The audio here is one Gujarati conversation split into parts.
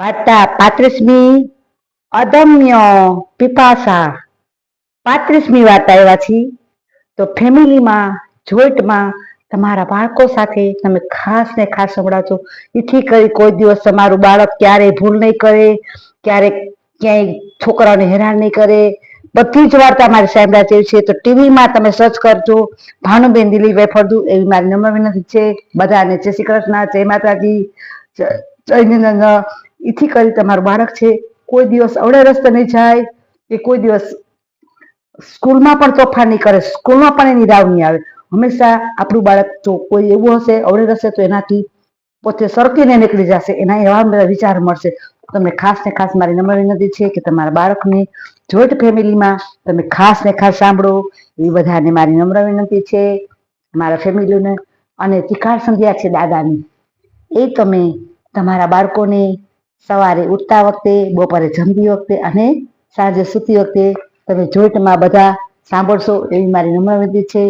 વાર્તા પાંત્રીસમી અદમ્ય પીપાસા. પાંત્રીસમી વાર્તા એવા છે, તો ફેમિલીમાં, જોઈન્ટમાં તમારા બાળકો સાથે તમે ખાસ ને ખાસ સંભળાવજો. એથી કરી કોઈ દિવસ તમારું બાળક ક્યારેય ભૂલ નહીં કરે, ક્યારેક ક્યાંય છોકરાઓને હેરાન નહીં કરે. બધી જ વાર્તા મારી સાંભળા જેવી છે, તો ટીવીમાં તમે સર્ચ કરજો, ભાનુબેન દિલીપભાઈ ફળદુ એવી મારી નમ્ર વિનંતી છે. બધાને જય શ્રી કૃષ્ણ, જય માતાજી જય જય કરી તમારું બાળક છે. કોઈ દિવસ અવળે રસ્તે નહીં જાય કે કોઈ દિવસ સ્કૂલમાં પણ તોફાન નહીં કરે, સ્કૂલમાં પણ એની રાવ નહીં આવે. હંમેશા આપણું બાળક જો કોઈ એવું હશે, અવળે રસ્તે તો એનાથી પોતે સરકીને નીકળી જશે, એના એવા બધા વિચાર મળશે. તમને ખાસ ને ખાસ મારી નમ્ર વિનંતી છે કે તમારા બાળકને જોઈન્ટ ફેમિલીમાં તમે ખાસ ને ખાસ સાંભળો. એ બધાને મારી નમ્ર વિનંતી છે. મારા ફેમિલીને અને તિકાર સંધ્યા છે દાદાની. એ તમે તમારા બાળકોને સવારે ઉઠતા વખતે, બપોરે જમતી વખતે અને સાંજે સૂતી વખતે તમે જોઈન્ટમાં બધા સાંભળશો એવી મારી નમ્ર વિનંતી છે.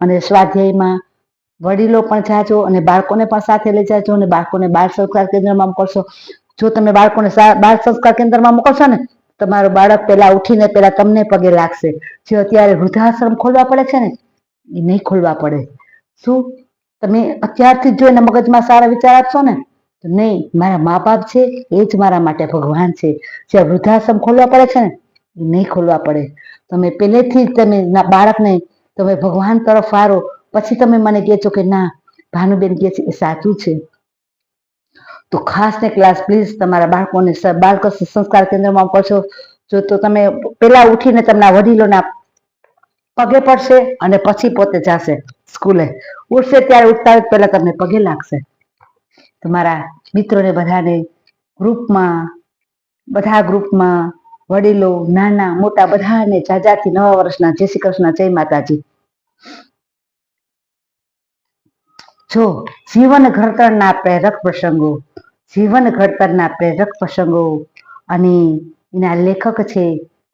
અને સ્વાધ્યાયમાં વડીલો પણ જાજો અને બાળકોને પણ સાથે લઈ જાજો અને બાળકોને બાળ સંસ્કાર કેન્દ્રમાં મોકલશો. જો તમે બાળકોને બાળ સંસ્કાર કેન્દ્રમાં મોકલશો ને, તમારું બાળક પહેલા ઉઠીને પહેલા તમને પગે લાગશે. જે અત્યારે વૃદ્ધાશ્રમ ખોલવા પડે છે ને, એ નહીં ખોલવા પડે. શું? તમે અત્યારથી જ જો એના મગજમાં સારા વિચાર આપશો ને નહીં, મારા મા બાપ છે, એ જ મારા માટે ભગવાન છે. જે વૃદ્ધાશ્રમ ખોલવા પડે છે ને, એ નહીં ખોલવા પડે. તમે પહેલેથી જ તમે બાળકને તમે ભગવાન તરફ વારો, પછી તમે મને કહેજો કે ના, ભાનુબેન કહે છે, એ સાચું છે. તો ખાસ ને ક્લાસ પ્લીઝ તમારા બાળકોને બાળકો સંસ્કાર કેન્દ્રમાં પડશો જો તો તમે પેલા ઉઠીને તમારા વડીલોના પગે પડશે અને પછી પોતે જશે સ્કૂલે. ઉઠશે ત્યારે ઉઠતા પહેલા તમને પગે લાગશે. તમારા મિત્રોને બધાને ગ્રુપમાં, બધા ગ્રુપમાં વડીલો, નાના, મોટા બધાને જાજાથી નવા વર્ષના, જય શ્રી કૃષ્ણ, જય માતાજી. જો જીવન ઘડતરના પ્રેરક પ્રસંગો, જીવન ઘડતરના પ્રેરક પ્રસંગો અને એના લેખક છે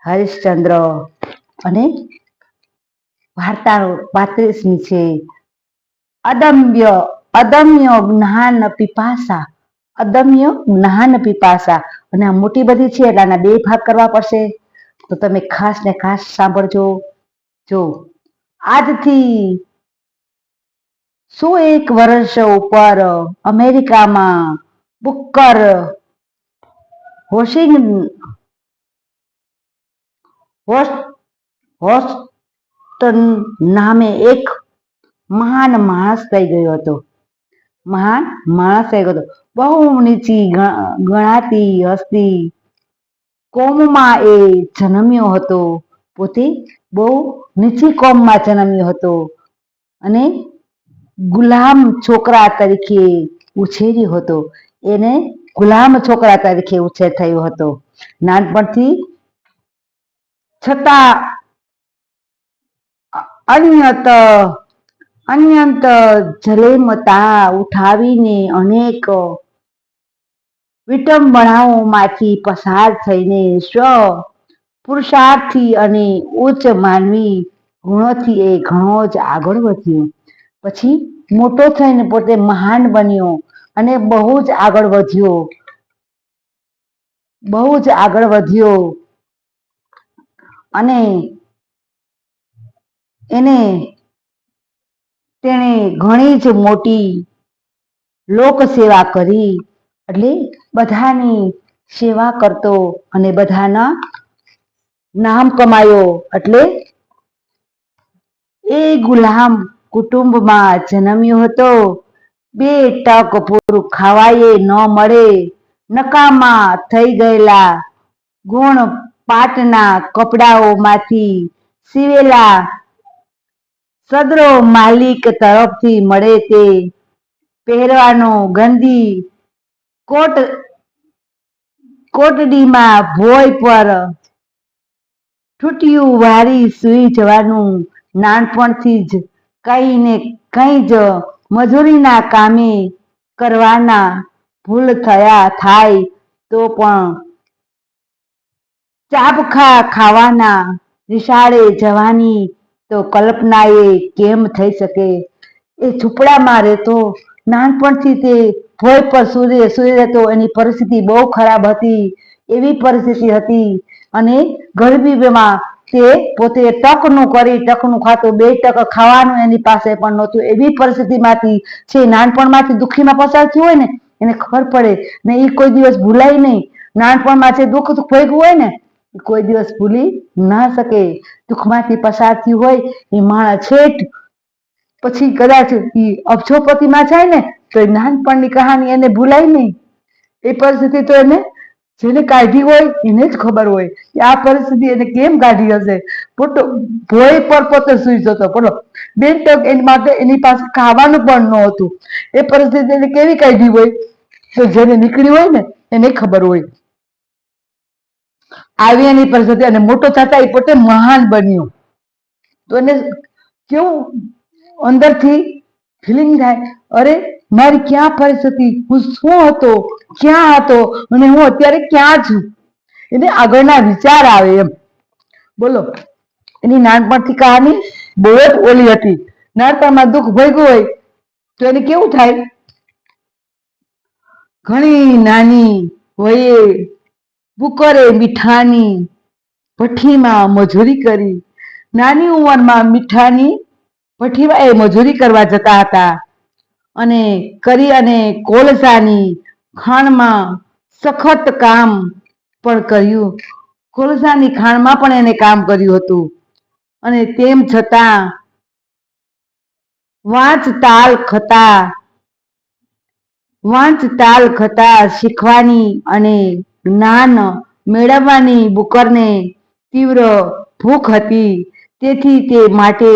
હરિશ્ચંદ્ર અને વાર્તા પાંત્રીસમી છે, અદમ્ય અદમ્ય જ્ઞાન પીપાસા અદમ્ય જ્ઞાન પીપાસા. અને આ મોટી બધી છે, એટલે આના બે ભાગ કરવા પડશે. તો તમે ખાસ ને ખાસ સાંભળજો. જો, આજથી સો એક વર્ષ ઉપર અમેરિકામાં બુકર હોશિંગ હોસ્ટન નામે એક મહાન માણસ થઈ ગયો હતો. મહાન માણસ થઈ બહુ નીચી ગણાતી હસ્તી કોમમાં એ જન્મ્યો હતો. પોતે બહુ નીચી કોમમાં જન્મ્યો હતો અને ગુલામ છોકરા તરીકે ઉછેર્યો હતો. એને ગુલામ છોકરા તરીકે ઉછેર થયો હતો. નાનપણથી છતાં અન્યત અન્યંત જલેમતા ઉઠાવીને અનેક વિટંબણાઓમાંથી પસાર થઈને સ્વ પુરુષાર્થી અને ઉચ્ચ માનવી ગુણોથી એ ઘણો જ આગળ વધ્યો. પછી મોટો થઈને પોતે મહાન બન્યો અને બહુ જ આગળ વધ્યો. બહુ જ આગળ વધ્યો. અને એને તેણે ઘણી જ મોટી લોક સેવા કરી. એટલે બધાની સેવા કરતો અને બધાના નામ કમાયો. એટલે એ ગુલામ કુટુંબમાં જન્મ્યો હતો. બે ટક પૂરું ખાવાય ન મળે. નકામા થઈ ગયેલા ગુણ પાટના કપડાઓમાંથી સીવેલા સદરો માલિક તરફથી મળે તે પહેરવાનો ગંદી કોટ, કોટડીમાં ભોય પર ઠૂટિયું વારી સૂઈ જવાનું નાનપણથી જ કઈ ને કઈ જ મજૂરીના કામે કરવાના ભૂલ થયા થાય તો પણ ચાબખા ખાવાના નિશાળે જવાની તો કલ્પના એ કેમ થઈ શકે? એ ઝૂંપડામાં રહેતો નાનપણથી તે ભોય પર સૂર્ય સૂર્ય રહેતો, એની પરિસ્થિતિ બહુ ખરાબ હતી, એવી પરિસ્થિતિ હતી અને ગરીબીમાં તે પોતે ટકનું કરી, ટકનું ખાતું, બે ટક ખાવાનું એની પાસે પણ નહોતું. એવી પરિસ્થિતિમાંથી છે નાનપણમાંથી દુઃખીમાં પસાર થયું હોય ને, એને ખબર પડે ને એ કોઈ દિવસ ભૂલાય નહીં. નાનપણમાં જે દુઃખ ભોગવું હોય ને કોઈ દિવસ ભૂલી ના શકે. દુઃખમાંથી પસાર થયું હોય એ માણસ છેઠ પછી કદાચ એ અબજોપતિમાં જાય ને, તો એ નાનપણની કહાની એને ભૂલાય નહીં. એ પરિસ્થિતિ તો એને, જેને કાઢી હોય એને જ ખબર હોય. કે આ પરિસ્થિતિ એને કેમ કાઢી હશે? પોતો ભોય પર પોતે સુઈ જતો. બોલો, બેન તો એની માટે એની પાસે ખાવાનું પણ ન હતું એ પરિસ્થિતિ એને કેવી કાઢી હોય? તો જેને નીકળી હોય ને, એને ખબર હોય. આવી એની પરિસ્થિતિ અને મોટો થતા એ પોતે મહાન બન્યો. તો એને કેવું અંદરથી ફિલિંગ થાય, અરે મારી ક્યાં પરિસ્થિતિ? હું શું હતો? ક્યાં હતો? અને હું અત્યારે ક્યાં છું? એને આગળના વિચાર આવે એમ. બોલો. એની નાનપણથી કહાની બહુ જ ઓલી હતી. નાનપણમાં દુઃખ ભોગ્યું હોય, તો એને કેવું થાય? ઘણી નાની વયે બુકરે મીઠાની ભઠ્ઠીમાં મજૂરી કરી. નાની ઉંમરમાં મીઠાની ભઠ્ઠીમાં એ મજૂરી કરવા જતા હતા અને કરી અને કોલસાની ખાણમાં સખત કામ પણ કર્યું. કોલસાની ખાણમાં પણ એને કામ કર્યું હતું. અને તેમ છતાં વાંચ તાલ ખતા વાંચ તાલ ખતા શીખવાની અને જ્ઞાન મેળવવાની બુકરને તીવ્ર ભૂખ હતી. તેથી તે માટે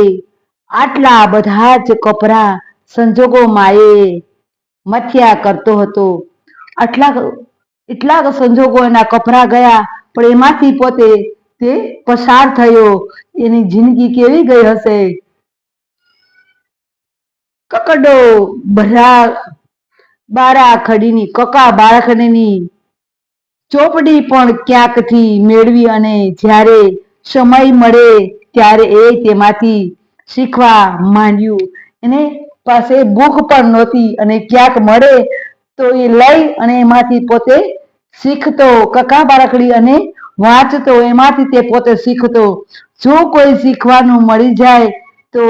આટલા બધા જ કપરા સંજોગોમાં એ મથ્યા કરતો હતો. આટલા એટલા સંજોગો એના કપરા ગયા, પણ એમાંથી પોતે તે પસાર થયો. એની જિંદગી કેવી ગઈ હશે? કકડો બરા બારા ખડીની, કકા બારાખડીની ચોપડી પણ ક્યાંકથી મેળવી અને જ્યારે સમય મળે ત્યારે એ તેમાંથી શીખવા માંડ્યું. એને પાસે ભૂખ પણ નહોતી અને ક્યાંક મળે તો એ લઈ અને એમાંથી પોતે શીખતો. કકા બારકડી અને વાંચતો, એમાંથી તે પોતે શીખતો. જો કોઈ શીખવાનું મળી જાય તો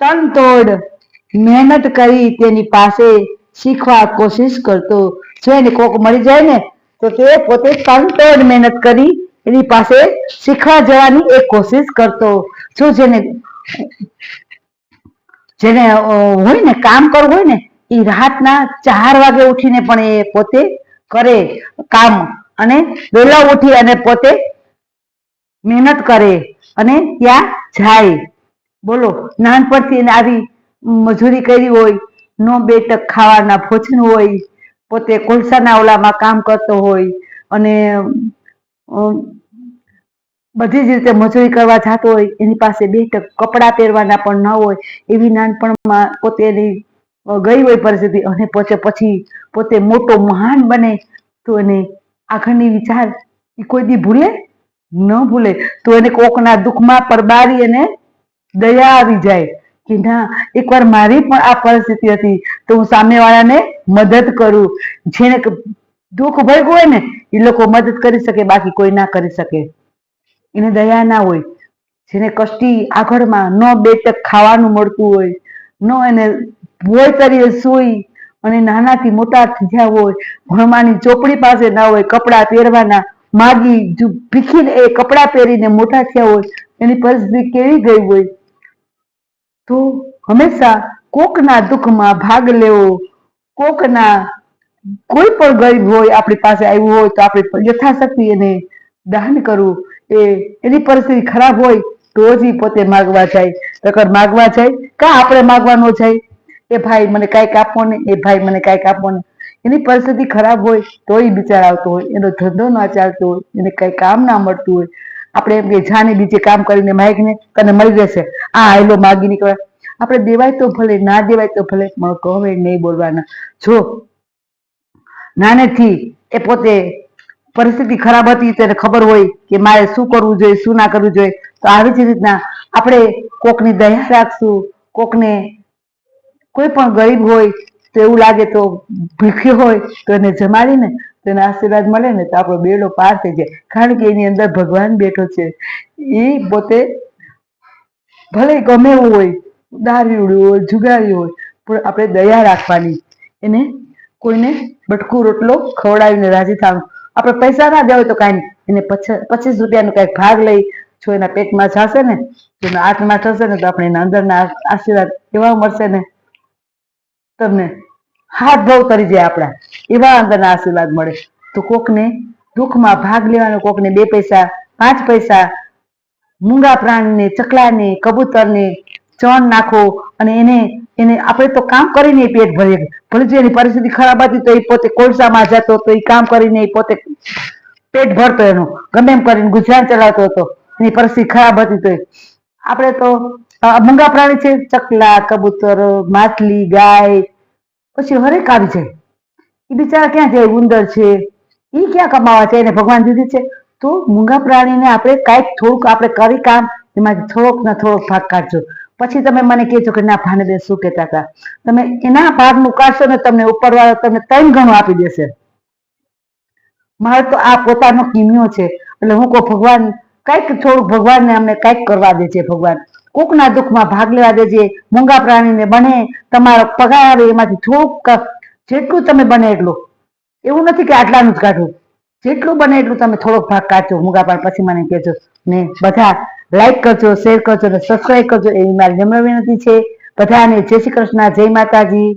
તનતોડ મહેનત કરી તેની પાસે શીખવા કોશિશ કરતો. જો એને કોક મળી જાય ને તો તે પોતે તનતોડ મહેનત કરી એની પાસે શીખવા જવાની એક કોશિશ કરતો. જો જેને જેને હોય ને, કામ કરવું હોય ને એ રાતના ચાર વાગે ઉઠીને પણ એ પોતે કરે કામ અને વહેલા ઉઠી અને પોતે મહેનત કરે અને ત્યાં જાય. બોલો, નાનપણથી આવી મજૂરી કરી હોય, નો બે ટક ખાવાના ભોજન હોય પોતે કોલસાના ઓલામાં કામ કરતો હોય અને બધી જ રીતે મજૂરી કરવા જતો હોય, એની પાસે બે ટક કપડાં પહેરવાના પણ ન હોય, એવી નાનપણમાં પોતે એની ગઈ હોય પરિસ્થિતિ અને પોતે પછી પોતે મોટો મહાન બને તો એને આગળની વિચાર એ કોઈ દી ભૂલે? ન ભૂલે. તો એને કોકના દુઃખમાં પરબારી અને દયા આવી જાય. કે ના એકવાર મારી પણ આ પરિસ્થિતિ હતી તો હું સામેવાળાને મદદ કરું. જેને દુઃખ ભર્યું હોય ને, એ લોકો મદદ કરી શકે, બાકી કોઈ ના કરી શકે. એને દયા ના હોય, જેને કષ્ટી આગળમાં ન બે ટક ખાવાનું મળતું હોય, ન એને ભોય તરીકે સૂઈ અને નાનાથી મોટા થયા હોય, ભણવાની ચોપડી પાસે ના હોય, કપડાં પહેરવાના, માગી ભીખીને એ કપડાં પહેરીને મોટા થયા હોય, એની પરિસ્થિતિ કેવી ગઈ હોય? તો હંમેશા કોકના દુઃખમાં ભાગ લેવો. કોકના કોઈ પણ ગરીબ હોય, આપણી પાસે આવ્યું હોય, તો આપણે યથાશક્તિ એને દાન કરવું. એ એની પરિસ્થિતિ ખરાબ હોય, તો જ પોતે માગવા જાય. નકર માગવા જાય કા આપણે માગવાનો જાય? એ ભાઈ મને કાંઈક આપો ને, એ ભાઈ મને કાંઈક આપો ને. એની પરિસ્થિતિ ખરાબ હોય, તો એ બિચાર આવતો હોય. એનો ધંધો ના ચાલતો હોય, એને કઈ કામ ના મળતું હોય. આપણે જાને બીજે કામ કરીને માગીને તને મળી જશે આ આયલો માગી નીકળે. આપણે દેવાય તો ભલે, ના દેવાય તો ભલે, પણ કહે નહીં બોલવાના. જો નાનેથી એ પોતે પરિસ્થિતિ ખરાબ હતી તેને ખબર હોય કે મારે શું કરવું જોઈએ, શું ના કરવું જોઈએ, તો આવી જ રીતના આપણે કોકની દયા રાખશું. કોકને કોઈ પણ ગરીબ હોય તો એવું લાગે તો ભૂખ્યો હોય તો એને જમાડીને તો આશીર્વાદ મળે ને તો આપણો બેડો પાર થઈ જાય. કારણ કે એની અંદર ભગવાન બેઠો છે. એ પોતે ભલે ગમે એવું હોય દારૂડું હોય જુગાર્યું હોય, પણ આપણે દયા રાખવાની. એને કોઈને બટકું, રોટલો ખવડાવીને રાજી થવાનું આપણે પૈસા ના દેવા તો કાંઈ એને પચ- પચીસ રૂપિયાનો કાંઈક ભાગ લઈ જો એના પેટમાં જશે ને એના આત્મા થશે ને, તો આપણે એના અંદરના આશીર્વાદ એવા મળશે ને, તમને હાથ ભાવ કરી જાય આપણા. એવા અંદરના આશીર્વાદ મળે. તો કોકને દુઃખમાં ભાગ લેવાનો, કોકને બે પૈસા, પાંચ પૈસા, મૂંગા પ્રાણીને, ચકલાને, કબૂતરને ચણ નાખો અને એને એને આપણે તો કામ કરીને પેટ ભરીએ. ભલે જો એની પરિસ્થિતિ ખરાબ હતી તો એ પોતે કોલસામાં જતો તો એ કામ કરીને એ પોતે પેટ ભરતો એનું. ગમે એમ કરીને ગુજરાન ચલાવતો હતો, એની પરિસ્થિતિ ખરાબ હતી તો આપણે તો મૂંગા પ્રાણી છે, ચકલા, કબૂતર માછલી ગાય, પછી હરેક આવી જાય. એ બિચારા ક્યાં જાય, ઉંદર છે? એ ક્યાં કમાવા છે એને ભગવાન દીધી છે. તો મૂંગા પ્રાણીને આપણે કાંઈક થોડુંક આપણે કરી કામ એમાંથી થોડોક ના થોડોક ભાગ કાઢજો. પછી તમે મને કહેજો કે ના ભાનેબેન શું કહેતા હતા? તમે એના ભાગનું કાઢશો ને તમને ઉપરવાળો તમને ત્રણ ગણું આપી દેશે. મારે તો આ પોતાનો કિમ્યો છે. એટલે હું કહું, ભગવાન, કંઈક થોડુંક ભગવાનને અમને કંઈક કરવા દે છે, ભગવાન. કોકના દુઃખમાં ભાગ લેવા દેજે. મૂંગા પ્રાણીને બને, તમારો પગાર આવે, એમાંથી થોડુંક જેટલું તમે બને એટલું. એવું નથી કે આટલાનું જ કાઢવું જેટલું બને એટલું તમે થોડોક ભાગ કાઢજો મૂગા પણ પછી મને કહેજો. ને બધા લાઈક કરજો શેર કરજો ને સબસ્ક્રાઈબ કરજો. એવી મારી નમ્ર વિનંતી છે. બધાને જય શ્રી કૃષ્ણ, જય માતાજી.